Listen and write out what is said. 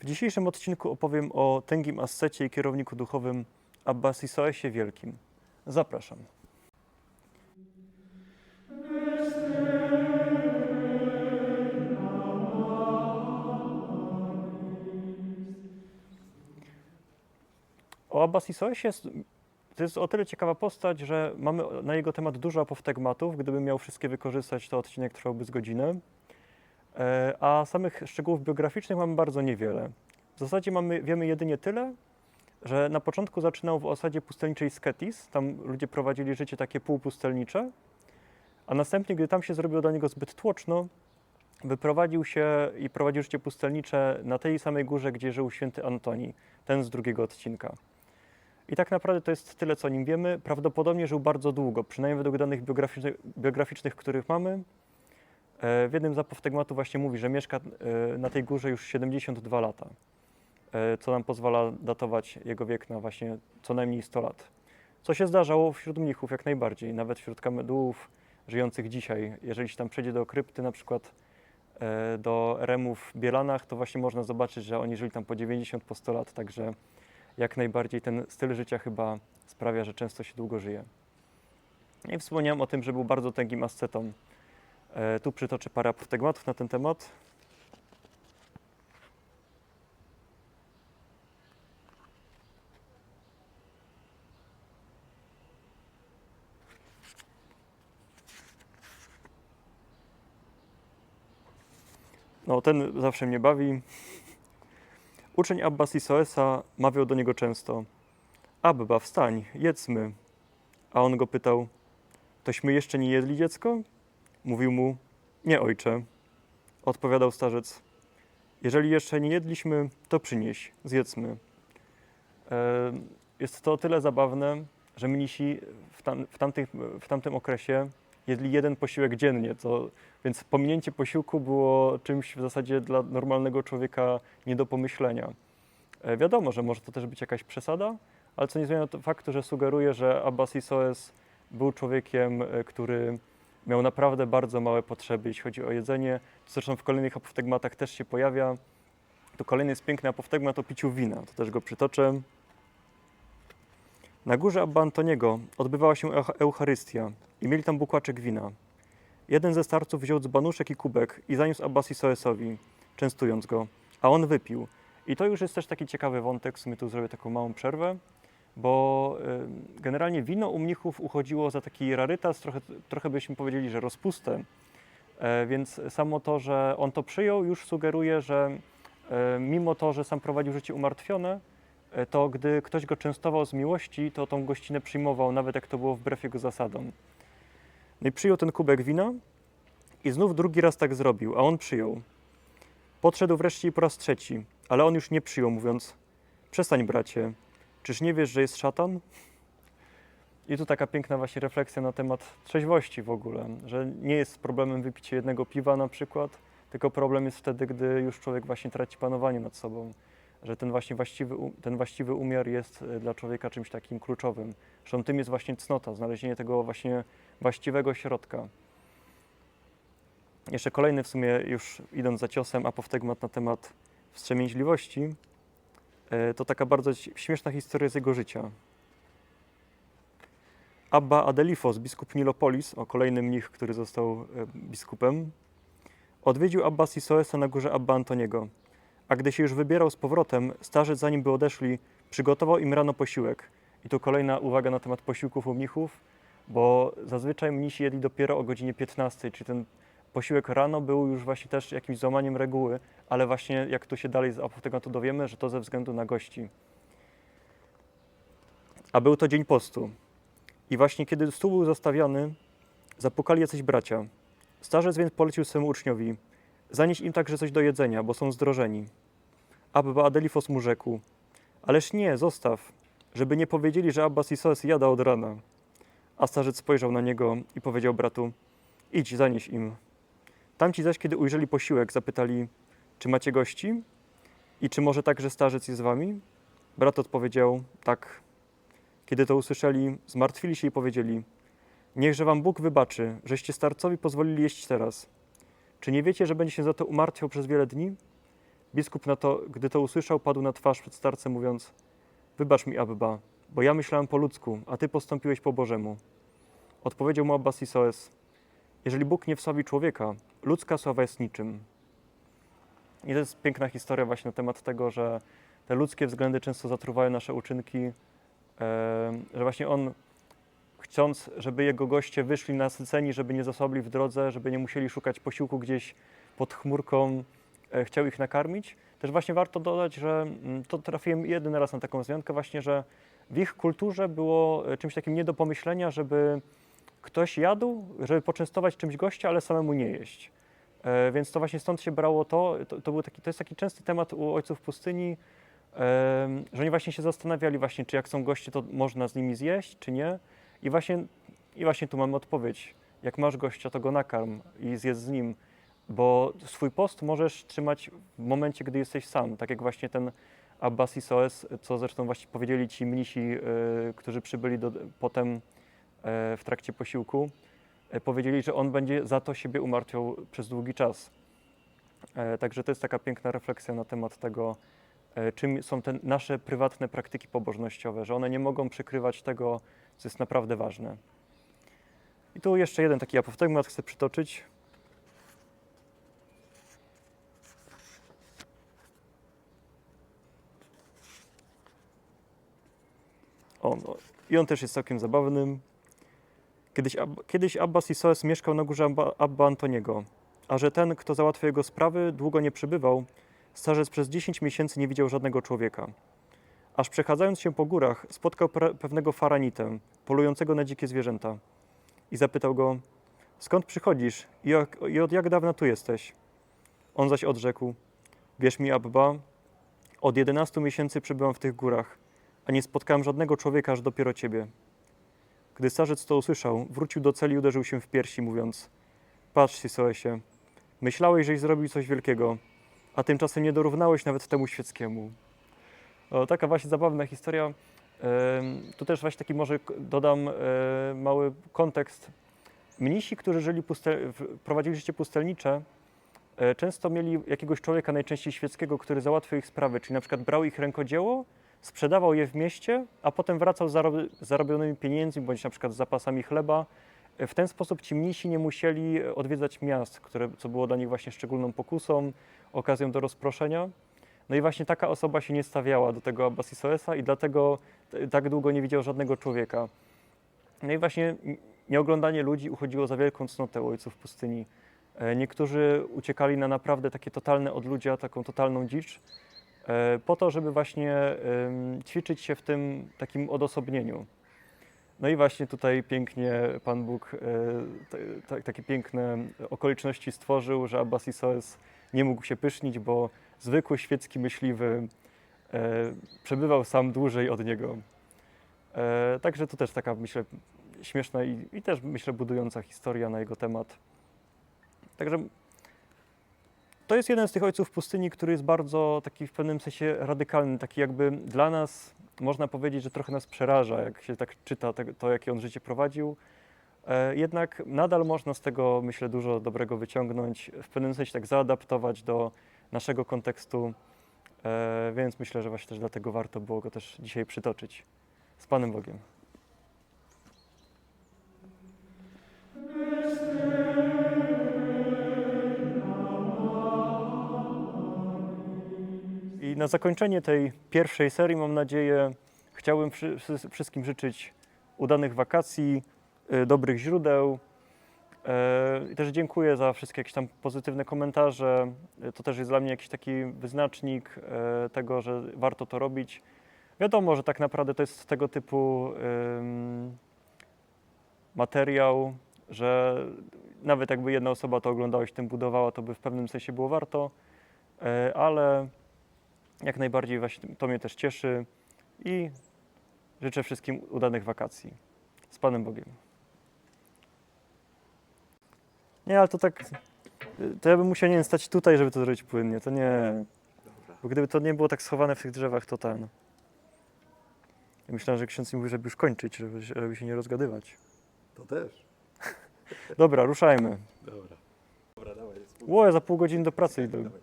W dzisiejszym odcinku opowiem o tęgim ascecie i kierowniku duchowym Abbas Isoesie Wielkim. Zapraszam. O Abbas Isoesie jest, to jest o tyle ciekawa postać, że mamy na jego temat dużo apoftegmatów. Gdybym miał wszystkie wykorzystać, to odcinek trwałby z godzinę. E, A samych szczegółów biograficznych mamy bardzo niewiele. W zasadzie mamy, wiemy jedynie tyle, że na początku zaczynał w osadzie pustelniczej Sketis. Tam ludzie prowadzili życie takie półpustelnicze. A następnie, gdy tam się zrobiło dla niego zbyt tłoczno, wyprowadził się i prowadził życie pustelnicze na tej samej górze, gdzie żył święty Antoni, ten z drugiego odcinka. I tak naprawdę to jest tyle, co o nim wiemy. Prawdopodobnie żył bardzo długo, przynajmniej według danych biograficznych, biograficznych których mamy. E, W jednym z apoftegmatów właśnie mówi, że mieszka e, na tej górze już 72 lata, e, co nam pozwala datować jego wiek na właśnie co najmniej 100 lat. Co się zdarzało wśród mnichów jak najbardziej, nawet wśród kamedułów żyjących dzisiaj. Jeżeli się tam przejdzie do krypty, na przykład do Remów w Bielanach, to właśnie można zobaczyć, że oni żyli tam po 90, po 100 lat, także jak najbardziej ten styl życia chyba sprawia, że często się długo żyje. I wspomniałem o tym, że był bardzo tęgim ascetą. E, Tu przytoczę parę apoftegmatów na ten temat. No, ten zawsze mnie bawi. Uczeń Abbas Isoesa mawiał do niego często: Abba, wstań, jedzmy. A on go pytał: Tośmy jeszcze nie jedli dziecko? Mówił mu: Nie, ojcze. Odpowiadał starzec: Jeżeli jeszcze nie jedliśmy, to przynieś, zjedzmy. E, Jest to o tyle zabawne, że mnisi w, w, tamtym okresie jedli jeden posiłek dziennie, co, więc pominięcie posiłku było czymś w zasadzie dla normalnego człowieka nie do pomyślenia. E, Wiadomo, że może to też być jakaś przesada, ale co nie zmienia to faktu, że sugeruje, że Abbas Isoes był człowiekiem, e, który miał naprawdę bardzo małe potrzeby, jeśli chodzi o jedzenie. To zresztą w kolejnych apoftegmatach też się pojawia. To kolejny jest piękny apoftegmat o piciu wina, to też go przytoczę. Na górze Abba Antoniego odbywała się Eucha- Eucharystia i mieli tam bukłaczek wina. Jeden ze starców wziął dzbanuszek i kubek i zaniósł Abbas Isoesowi, częstując go, a on wypił. I to już jest też taki ciekawy wątek, w sumie tu zrobię taką małą przerwę, bo generalnie wino u mnichów uchodziło za taki rarytas, trochę, trochę byśmy powiedzieli, że rozpustę. E, Więc samo to, że on to przyjął, już sugeruje, że e, mimo to, że sam prowadził życie umartwione, e, to gdy ktoś go częstował z miłości, to tą gościnę przyjmował, nawet jak to było wbrew jego zasadom. No i przyjął ten kubek wina i znów drugi raz tak zrobił, a on przyjął. Podszedł wreszcie po raz trzeci, ale on już nie przyjął, mówiąc: Przestań, bracie, czyż nie wiesz, że jest szatan? I tu taka piękna właśnie refleksja na temat trzeźwości w ogóle, że nie jest problemem wypicie jednego piwa na przykład, tylko problem jest wtedy, gdy już człowiek właśnie traci panowanie nad sobą, że ten właśnie właściwy, u- ten właściwy umiar jest e, dla człowieka czymś takim kluczowym. Zresztą tym jest właśnie cnota, znalezienie tego właśnie właściwego środka. Jeszcze kolejny w sumie, już idąc za ciosem, apoftegmat na temat wstrzemięźliwości, to taka bardzo śmieszna historia z jego życia. Abba Adelifos, biskup Nilopolis, o kolejny mnich, który został e, biskupem, odwiedził Abba Sisoesa na górze Abba Antoniego. A gdy się już wybierał z powrotem, starzec zanim by odeszli, przygotował im rano posiłek. I tu kolejna uwaga na temat posiłków u mnichów, bo zazwyczaj mnisi jedli dopiero o godzinie 15, czyli ten posiłek rano był już właśnie też jakimś złamaniem reguły, ale właśnie jak tu się dalej z apoftegmatu dowiemy, że to ze względu na gości. A był to dzień postu. I właśnie kiedy stół był zastawiony, zapukali jacyś bracia. Starzec więc polecił swemu uczniowi, zanieś im także coś do jedzenia, bo są zdrożeni. Abba Adelifos mu rzekł, ależ nie, zostaw, żeby nie powiedzieli, że Abbas Isos jada od rana. A starzec spojrzał na niego i powiedział bratu, idź, zanieś im. Tamci zaś, kiedy ujrzeli posiłek, zapytali, czy macie gości? I czy może także starzec jest z wami? Brat odpowiedział, tak. Kiedy to usłyszeli, zmartwili się i powiedzieli, niechże wam Bóg wybaczy, żeście starcowi pozwolili jeść teraz. Czy nie wiecie, że będzie się za to umartwiał przez wiele dni? Biskup na to, gdy to usłyszał, padł na twarz przed starcem, mówiąc: Wybacz mi, Abba, bo ja myślałem po ludzku, a ty postąpiłeś po Bożemu. Odpowiedział mu Abba Sisoes: Jeżeli Bóg nie wsławi człowieka, ludzka sława jest niczym. I to jest piękna historia właśnie na temat tego, że te ludzkie względy często zatruwają nasze uczynki, e, że właśnie on, chcąc, żeby jego goście wyszli nasyceni, żeby nie zasłabli w drodze, żeby nie musieli szukać posiłku gdzieś pod chmurką, e, chciał ich nakarmić. Też właśnie warto dodać, że mm, to trafiłem jeden raz na taką wzmiankę właśnie, że w ich kulturze było e, czymś takim nie do pomyślenia, żeby ktoś jadł, żeby poczęstować czymś gościa, ale samemu nie jeść. E, Więc to właśnie stąd się brało to, to, to, był taki, to jest taki częsty temat u ojców pustyni, em, że oni właśnie się zastanawiali właśnie, czy jak są goście, to można z nimi zjeść, czy nie. I właśnie, I właśnie tu mamy odpowiedź. Jak masz gościa, to go nakarm i zjedz z nim, bo swój post możesz trzymać w momencie, gdy jesteś sam, tak jak właśnie ten Abbas i Soes, co zresztą właśnie powiedzieli ci mnisi, y, którzy przybyli do, potem e, w trakcie posiłku, e, powiedzieli, że on będzie za to siebie umartwiał przez długi czas. E, Także to jest taka piękna refleksja na temat tego, e, czym są te nasze prywatne praktyki pobożnościowe, że one nie mogą przykrywać tego, co jest naprawdę ważne. I tu jeszcze jeden taki apoftegmat chcę przytoczyć. O, no. I on też jest całkiem zabawnym. Kiedyś, Ab- kiedyś Abbas mieszkał na górze Abba, Abba Antoniego, a że ten, kto załatwia jego sprawy, długo nie przybywał, starzec przez 10 miesięcy nie widział żadnego człowieka. Aż przechadzając się po górach, spotkał pewnego faranitę, polującego na dzikie zwierzęta. I zapytał go, skąd przychodzisz i, jak, i od jak dawna tu jesteś? On zaś odrzekł, wierz mi, Abba, od 11 miesięcy przybyłam w tych górach, a nie spotkałem żadnego człowieka aż dopiero ciebie. Gdy starzec to usłyszał, wrócił do celi i uderzył się w piersi, mówiąc: Patrz, Sisoesie, myślałeś, żeś zrobił coś wielkiego, a tymczasem nie dorównałeś nawet temu świeckiemu. O, taka właśnie zabawna historia. Tu też właśnie taki może dodam e, mały kontekst. Mnisi, którzy żyli pustel- prowadzili życie pustelnicze, e, często mieli jakiegoś człowieka, najczęściej świeckiego, który załatwiał ich sprawy, czyli na przykład brał ich rękodzieło, sprzedawał je w mieście, a potem wracał z zarob- zarobionymi pieniędzmi, bądź na przykład z zapasami chleba. E, W ten sposób ci mnisi nie musieli e, odwiedzać miast, które, co było dla nich właśnie szczególną pokusą, okazją do rozproszenia. No i właśnie taka osoba się nie stawiała do tego Abbasisoesa i dlatego t- tak długo nie widział żadnego człowieka. No i właśnie nieoglądanie ludzi uchodziło za wielką cnotę ojców pustyni. E, Niektórzy uciekali na naprawdę takie totalne odludzia, taką totalną dzicz, e, po to, żeby właśnie ćwiczyć się w tym takim odosobnieniu. No i właśnie tutaj pięknie Pan Bóg e, takie piękne okoliczności stworzył, że Abbas Isoes nie mógł się pysznić, bo zwykły świecki myśliwy e, przebywał sam dłużej od niego. E, także to też taka, myślę, śmieszna i, i też, myślę, budująca historia na jego temat. Także to jest jeden z tych ojców pustyni, który jest bardzo taki w pewnym sensie radykalny, taki jakby dla nas, można powiedzieć, że trochę nas przeraża, jak się tak czyta to, jakie on życie prowadził. E, Jednak nadal można z tego, myślę, dużo dobrego wyciągnąć, w pewnym sensie tak zaadaptować do naszego kontekstu, e, więc myślę, że właśnie też dlatego warto było go też dzisiaj przytoczyć. Z Panem Bogiem. Na zakończenie tej pierwszej serii, mam nadzieję, chciałbym wszy- wszy- wszystkim życzyć udanych wakacji, y, dobrych źródeł. I też dziękuję za wszystkie jakieś tam pozytywne komentarze. E, To też jest dla mnie jakiś taki wyznacznik tego, że warto to robić. Wiadomo, że tak naprawdę to jest tego typu materiał, że nawet jakby jedna osoba to oglądała i się tym budowała, to by w pewnym sensie było warto, ale jak najbardziej właśnie to mnie też cieszy i życzę wszystkim udanych wakacji. Z Panem Bogiem. Nie, ale to tak, to ja bym musiał, nie wiem, stać tutaj, żeby to zrobić płynnie, to nie, bo gdyby to nie było tak schowane w tych drzewach, to ten. Ja myślałem, że ksiądz mi mówi, żeby już kończyć, żeby, się- żeby się nie rozgadywać. To też. Dobra, ruszajmy. Dobra. Dobra, dawaj. Ło, ja za pół godziny do pracy idę. Dawaj.